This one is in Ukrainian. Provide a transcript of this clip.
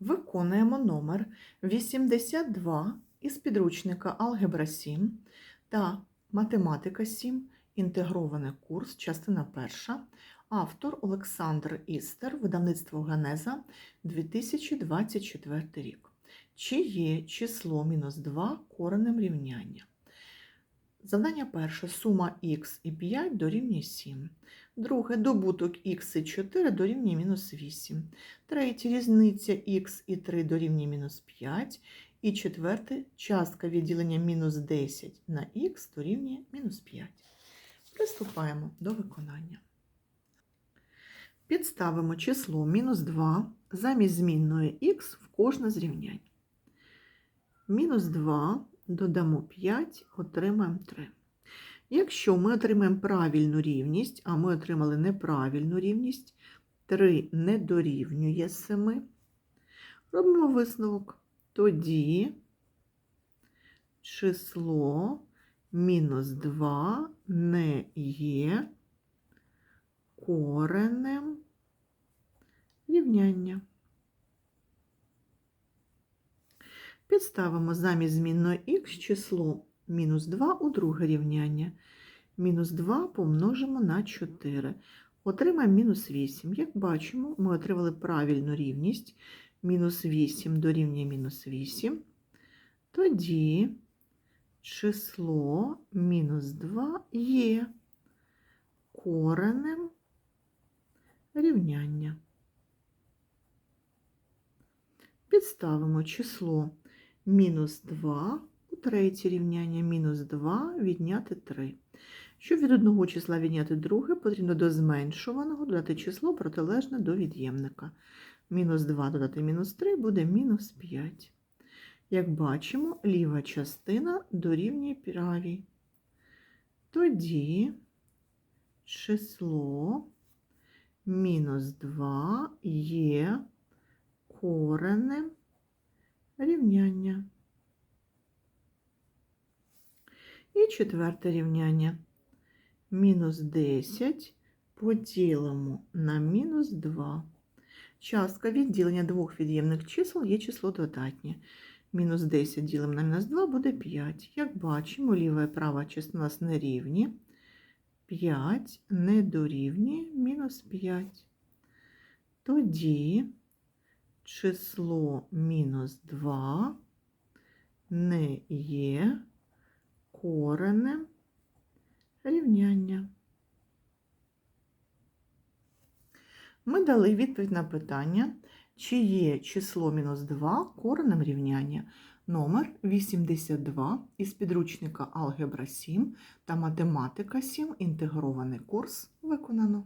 Виконуємо номер 82 із підручника Алгебра 7 та Математика 7. Інтегрований курс, частина перша. Автор Олександр Істер, видавництво Генеза 2024 рік. Чи є число мінус 2 коренем рівняння? Завдання перше. Сума х і 5 дорівнює 7. Друге. Добуток х і 4 дорівнює мінус 8. Третє. Різниця х і 3 дорівнює мінус 5. І четверте. Частка відділення мінус 10 на х дорівнює мінус 5. Приступаємо до виконання. Підставимо число мінус 2 замість змінної х в кожне з рівнянь. Мінус 2 додамо 5, отримаємо 3. Якщо ми отримаємо правильну рівність, а ми отримали неправильну рівність, 3 не дорівнює 7, робимо висновок. Тоді число мінус 2 не є коренем рівняння. Підставимо замість змінної х число мінус 2 у друге рівняння. Мінус 2 помножимо на 4. Отримаємо мінус 8. Як бачимо, ми отримали правильну рівність. Мінус 8 дорівнює мінус 8. Тоді число мінус 2 є коренем рівняння. Підставимо число мінус 2 у третє рівняння, мінус 2 відняти 3. Щоб від одного числа відняти друге, потрібно до зменшуваного додати число протилежне до від'ємника. Мінус 2 додати мінус 3 буде мінус 5. Як бачимо, ліва частина дорівнює правій. Тоді число мінус 2 є коренем рівняння. І четверте рівняння. Мінус 10 поділимо на мінус 2. Частка відділення двох від'ємних чисел є число додатнє. Мінус 10 ділимо на мінус 2 буде 5. Як бачимо, ліва і права у нас нерівні. 5 не дорівнює мінус 5. Тоді число мінус 2 не є коренем рівняння. Ми дали відповідь на питання, чи є число мінус 2 коренем рівняння. Номер 82 із підручника Алгебра 7 та Математика 7. Інтегрований курс виконано.